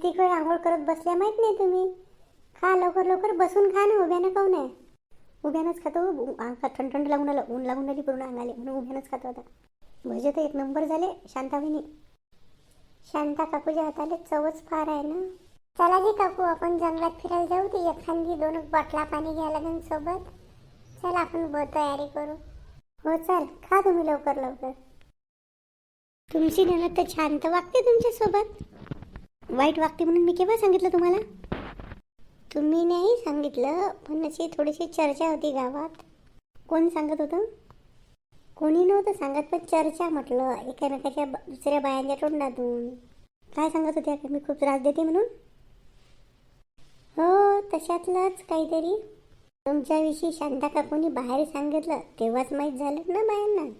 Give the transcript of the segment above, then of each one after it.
किती वेळ आंघोळ करत बसल्या माहीत नाही तुम्ही. खा लवकर लवकर. बसून खा ना उभ्यानं खाऊ आहे उभ्यानंच खातो. थंड थंड लागून आलं. ऊन लागून आली पूर्ण अंगाले. म्हणून उभ्यानंच खातो आता. भजे तर एक नंबर झाले शांता शांता काकूच्या हाताले चवच फार आहे ना. चला जी काकू आपण जंगलात फिरायला जाऊ ती. एखादी दोन बाटला पाणी घ्यायला लागेल सोबत. चल आपण ब तयारी करू. हो चल. खा तुम्ही लवकर लवकर. तुमची ननद तर शांत वागते तुमच्यासोबत. वाईट वागते म्हणून मी केव्हा सांगितलं तुम्हाला? तुम्ही नाही सांगितलं पण अशी थोडीशी चर्चा होती गावात. कोण सांगत होतं? कोणी नव्हतं सांगत पण चर्चा म्हटलं. एकामेकाच्या दुसऱ्या बायांच्या तोंडातून. काय सांगत होत्या मी खूप त्रास देते म्हणून? हो तशातलंच काहीतरी. तुमच्याविषयी शांता काकूनी बाहेर सांगितलं तेव्हाच माहीत झालं ना बायांना.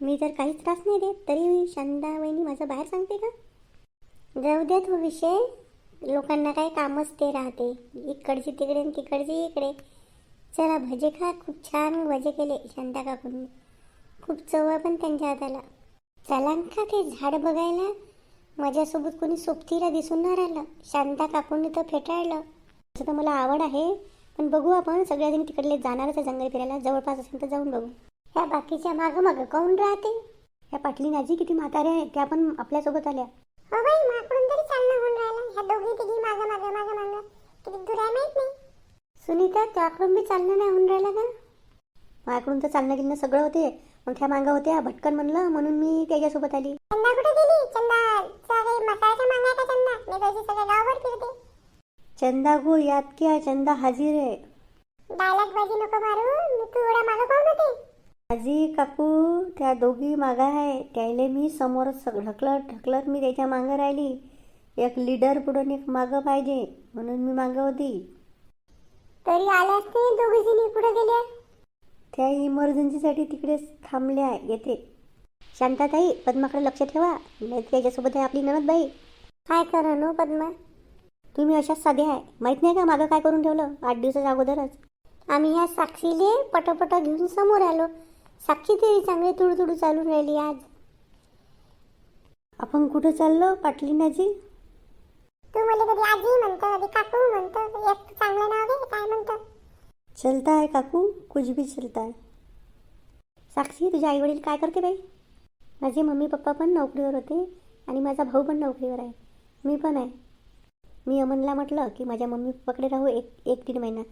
मी तर काहीच त्रास नाही देत तरी शांता वहिनी माझं बाहेर सांगते का? जाऊ द्या तो विषय. लोकांना काय कामच ते राहते. इकडची तिकडे आणि तिकडची इकडे. चला भजे खा. खूप छान भजे केले शांता काकूंनी खूप चव आहे पण त्यांच्या हाताला. चला का ते झाड बघायला? माझ्यासोबत कोणी सोबतीला दिसून नाही राहिलं. शांता काकूंनी तर फेटाळलं. तसं तर मला आवड आहे. पण बघू आपण. सगळ्याजणी तिकडले जाणारच आहे जंगल फिरायला. जवळपास असेल तर जाऊन बघू. ह्या बाकीच्या मागं मागं काऊन राहते? ह्या पाटली नाजी किती म्हाताऱ्या आहेत. त्या पण आपल्यासोबत आल्या. बाई माकडून तरी चालणं होऊन राहिलं. ह्या दोघी तिघी मागं मागं मागं मागं. किती दूर आहे माहीत नाही. सुनीता त्याकडून बी चालणं नाही होऊन राहिलं का? माझ्याकडून तर चालणं गेलं सगळं होते. मग त्या मागं होत्या भटकन म्हणलं म्हणून मी त्याच्यासोबत आली. चंदा कुठे गेली? चंदा चंदा गो याद क्या चंदा हाजीर आहे. डायलॉग बाजी नको मारू. मी तू एवढा मागं पाहून होते आजी काकू त्या दोघी मागा आहे. त्याले मी समोर ढकलत ढकलत मी त्याच्या मागं राहिली. एक लीडर पुढून एक मागं पाहिजे म्हणून मी मागं होती. तरी आल्या असते दोघी जणी कुठे गेल्या? त्या इमर्जन्सीसाठी तिकडे थांबल्या येते शांताताई पद्माकडे लक्ष ठेवा. नाही त्याच्यासोबत आहे आपली ननदबाई काय करा नो पद्मा? तुम्ही अशाच साध्या आहे. माहीत नाही का मागं काय करून ठेवलं? आठ दिवसाच्या अगोदरच. आम्ही ह्या साक्षीले पटपट घेऊन समोर आलो. साक्षी तरी चांगली तुडू चालून राहिली आज. आपण कुठं चाललो पाटलीनाजी? तू मला कधी आजी म्हणतो कधी काकू म्हणतो एक चांगलं नाव घे काय म्हणतो? चलता है काकू कुछ भी चलता है साक्षी तुझे आई वडील काय करते बाई? माझे मम्मी पप्पा पण नोकरीवर होते आणि माझा भाऊ पण नोकरीवर आहे. मी पण आहे. मी अमनला म्हटलं की माझ्या मम्मी पप्पाकडे राहू एक एक दीड महिना.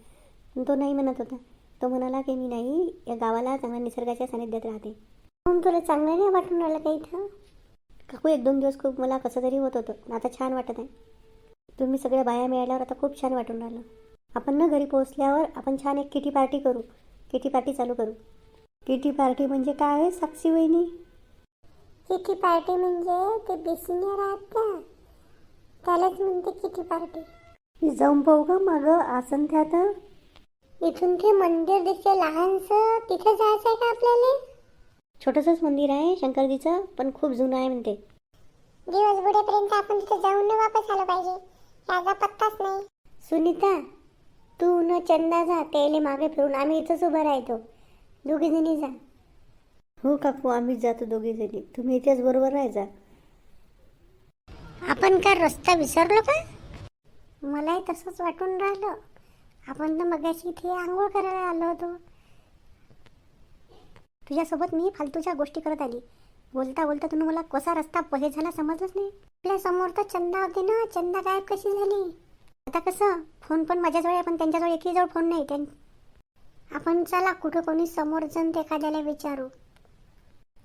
पण तो नाही म्हणत होता. तो म्हणाला की मी नाही या गावाला चांगल्या निसर्गाच्या सानिध्यात राहते. म्हणून तुला चांगलं नाही वाटून राहिलं काही इथं? काकू एक दोन दिवस खूप मला कसं तरी होत होतं. आता छान वाटत आहे. तुम्ही सगळ्या बाया मिळाल्यावर आता खूप छान वाटून राहिलं. आपण ना घरी पोहोचल्यावर आपण छान एक किटी पार्टी करू. किटी पार्टी चालू करू. किटी पार्टी म्हणजे काय आहे साक्षी वहिनी? किटी पार्टी म्हणजे ते बेसिनियर आहेत का? त्यालाच म्हणते किटी पार्टी. जाऊन पाहू का मागं? आसन त्यात इथून ते मंदिर दिसते लहानसं. तिथे जायचं आहे का आपल्याला? छोटंसंच मंदिर आहे शंकरजीचं पण खूप जुनं आहे म्हणते. दिवस बुडेपर्यंत आपण तिथे जाऊन न वापस आलो पाहिजे. याचा पत्ताच नाही. सुनीता तू न चंदा जा त्याले मागे फिरून आम्ही इथंच उभं राहतो. दोघी जणी जा. हो काकू आम्हीच जातो दोघी जणी. तुम्ही इथेच बरोबर राहायचा आपण काय रस्ता विसरलो का? मलाही तसंच वाटून राहिलं. आपण तर मगाशी इथे आंघोळ करायला आलो होतो. तुझ्यासोबत मी फालतूच्या गोष्टी करत आली. बोलता बोलता तुम्ही मला कसा रस्ता हे झाला समजलंच नाही. आपल्यासमोर तर चंदा होती ना चंदा गायब कशी झाली? आता कसं? फोन पण माझ्याजवळ आहे पण त्यांच्याजवळ एकही जवळ फोन नाही. त्यां आपण चला कुठं कोणी समोर जाऊन ते एखाद्याला विचारू.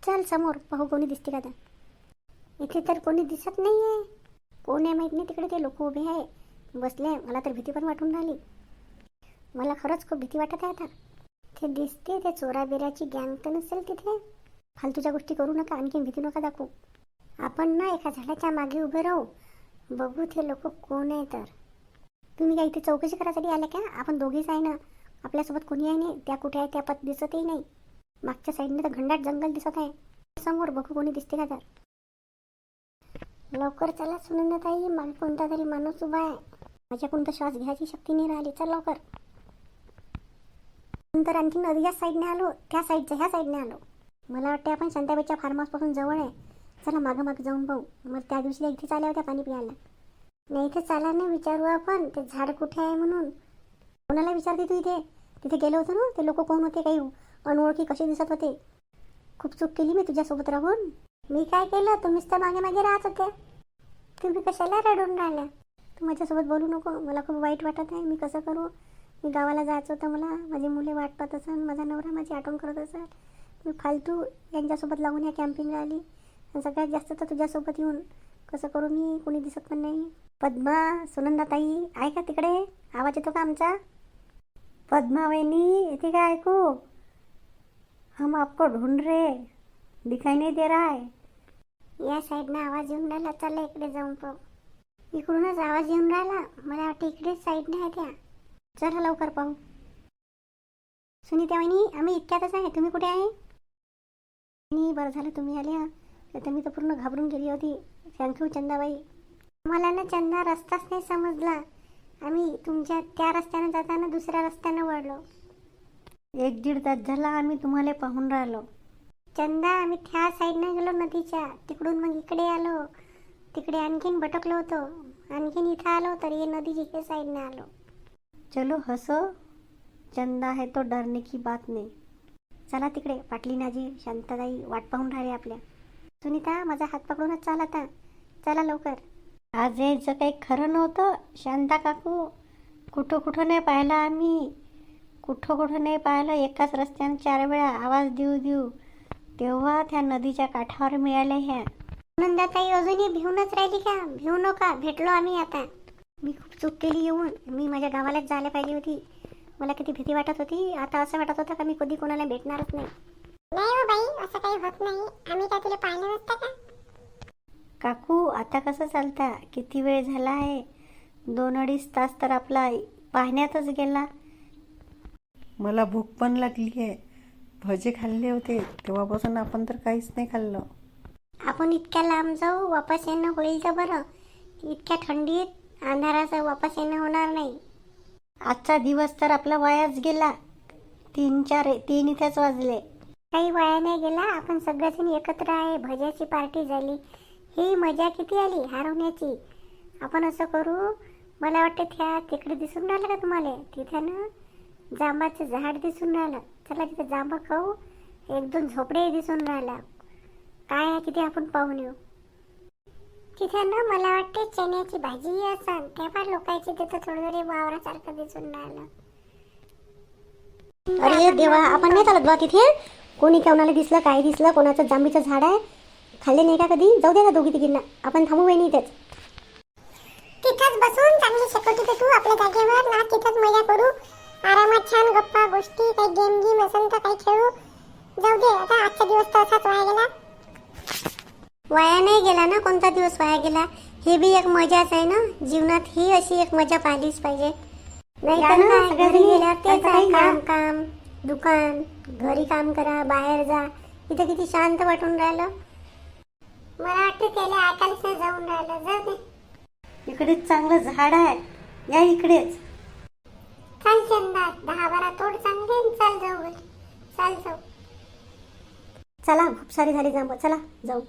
चल समोर पाहू कोणी दिसते का तर इथे तर कोणी दिसत नाही आहे कोण आहे माहीत नाही तिकडे ते लोक उभे आहे. बसले मला तर भीती पण वाटून राहिली. मला खरंच खूप भीती वाटत आहे आता. ते दिसते ते चोरा गँग तर नसेल तिथे. फालतूच्या गोष्टी करू नका आणखी भीती नका दाखवू. आपण ना एका झाडाच्या मागे उभे राहू. बघू ते लोक कोण आहे तर. तुम्ही काय इथे चौकशी करायसाठी आल्या का? आपण दोघीच आहे ना. आपल्यासोबत कोणी आहे नाही त्या कुठे आहे त्या पत दिसतही नाही. मागच्या साईडने तर घंडाट जंगल दिसत आहे. समोर बघू कोणी दिसते का तर. लवकर चला सुनंदाताई मागे कोणता तरी माणूस उभा आहे. माझ्याकडून तर श्वास घ्यायची शक्ती नाही राहिली. चल लवकर. नंतर आणखी नदीच्या साईडने आलो त्या साईडच्या ह्या साईडने आलो. मला वाटते आपण शांताबाईच्या फार्म हाऊसपासून जवळ आहे. चला मागं मागं जाऊन पाहू. मग त्या दिवशी इथेच आल्या होत्या पाणी प्यायला. नाही इथे चाला नाही विचारू आपण. ते झाड कुठे आहे म्हणून. कोणाला विचारते तू इथे? तिथे गेलो होतो ना ते लोक कोण होते काही अनोळखी कसे दिसत होते? खूप चूक केली मी तुझ्यासोबत राहून. मी काय केलं? तुम्हीच तर मागे मागे राहत होते तुम्ही कशाला रडून राहिल्या? तू माझ्यासोबत बोलू नको. मला खूप वाईट वाटत आहे. मी कसं करू? मी गावाला जायचं होतं मला. माझी मुले वाट पाहत असन माझा नवरा माझी आठवण करत असेल मी फालतू यांच्यासोबत लागून या कॅम्पिंगला आली. आणि सगळ्यात जास्त तर तुझ्यासोबत येऊन कसं करू मी? कोणी दिसत पण नाही. पद्मा सुनंदाताई आहे का तिकडे? आवाज येतो का आमचा? पद्मा वहिनी येते का ऐकू? हम आपको ढूंढ रहे दिखाई नहीं दे रहा है या साईडनं आवाज येऊन राहिला. चला इकडे जाऊन पाहू. इकडूनच आवाज येऊन राहिला. मला वाटतं इकडेच साईडने आहे त्या. चला लवकर पाहू. सुनीता वहिनी आम्ही इतक्यातच आहे. तुम्ही कुठे आहे? वहिनी बरं झालं तुम्ही आल्या तर मी तर पूर्ण घाबरून गेली होती. Thank you Chandabai. मला ना चंदा रस्ताच नाही समजला. आम्ही तुमच्या त्या रस्त्यानं जाताना दुसऱ्या रस्त्यानं वळलो. एक दीड तास झाला आम्ही तुम्हाला पाहून राहिलो. चंदा आम्ही त्या साईडनं गेलो नदीच्या. तिकडून मग इकडे आलो. तिकडे आणखीन भटकलो होतो. आणखीन इथं आलो तर हे नदीची हे साईडनं आलो. चलो हसो। चंदा आहे तो डरने की बात नाही। चला तिकडे पाटली नाजी शांताताई वाट पाहून राहिले आपल्या। सुनीता माझा हात पकडूनच चाल आता चला लवकर. आज यायचं काही खरं नव्हतं शांता काकू कुठं कुठं नाही पाहिलं आम्ही. कुठं कुठं नाही पाहिलं एकाच रस्त्यानं चार वेळा आवाज देऊ देऊ. तेव्हा त्या नदीच्या काठावर मिळाल्या ह्या. नंदाताई अजूनही भिवूनच राहिली का? भिवू नका भेटलो आम्ही आता. मी खूप चूक केली येऊन. मी माझ्या गावालाच जायला पाहिजे होती. मला किती भीती वाटत होती. आता असं वाटत होतं का मी कधी कोणाला भेटणारच नाही. नाही हो बाई असं काही होत नाही. आम्ही काय तुला पाहिलं नसतं का? काकू आता कसं चालता? किती वेळ झाला आहे? दोन अडीच तास तर आपला पाहण्यातच गेला. मला भूक पण लागली आहे. भजे खाल्ले होते. तेव्हापासून आपण तर काहीच नाही खाल्लं. आपण इतक्या लांब जाऊ वापस येणं होईल तर बरं? इतक्या थंडीत अंधाराचं वापस येणं होणार नाही. आजचा दिवस तर आपला वायाच गेला. तीन चार तीन इथेच वाजले. काही वाया नाही गेला आपण सगळेजण एकत्र आहे भज्याची पार्टी झाली. ही मजा किती आली हरवण्याची? आपण असं करू मला वाटतं त्या तिकडे दिसून राहिलं का तुम्हाला? तिथे ना जांबाचं झाड दिसून राहिलं. चला तिथे जांबा खाऊ एक दोन झोपडे दिसून राहिला. काय आहे तिथे आपण पाहून येऊ. तिथे ना मला वाटते चण्याची भाजी असन. तेव्हा लोकांची तिथं थोडं थोडी वावरासारखं दिसून राहिलं. अरे देवा आपण नाही चालत बा तिथे. कोणी कोणाला दिसलं काय दिसलं कोणाचं जांबीचं झाड आहे. खाल्ले नाही का कधी? जाऊ दे ना दोघी तिघींना. आपण थांबू वहिनी इथेच. तिथंच बसून चांगली शेकोटी पेटू आपल्या जागेवर. ना तिथंच मजा करू. आरामात छान गप्पा गोष्टी काही गेम गेम असेल तर काही खेळू. जाऊ दे आता आजचा दिवस तर असाच वाया गेला. वाया नाही गेला ना कोणता दिवस वाया गेला? हे बी एक मजाच आहे ना? जीवनात ही अशी एक मजा पाहिलीच पाहिजे. नाही तर काय, घरी गेल्यावर तेच आता आहे. काम काम दुकान घरी काम करा बाहेर जा. इथं किती शांत वाटून राहिलं. मला वाटतं त्याला ऐकायलाच नाही जाऊन राहिलं. जाऊ दे. इकडेच चांगलं झाड आहे. या इकडेच. चाल चंदा दहा बारा तोड चांगले चाल जाऊ चाल जाऊ. चला खूप सारी झाली जांब चला जाऊ.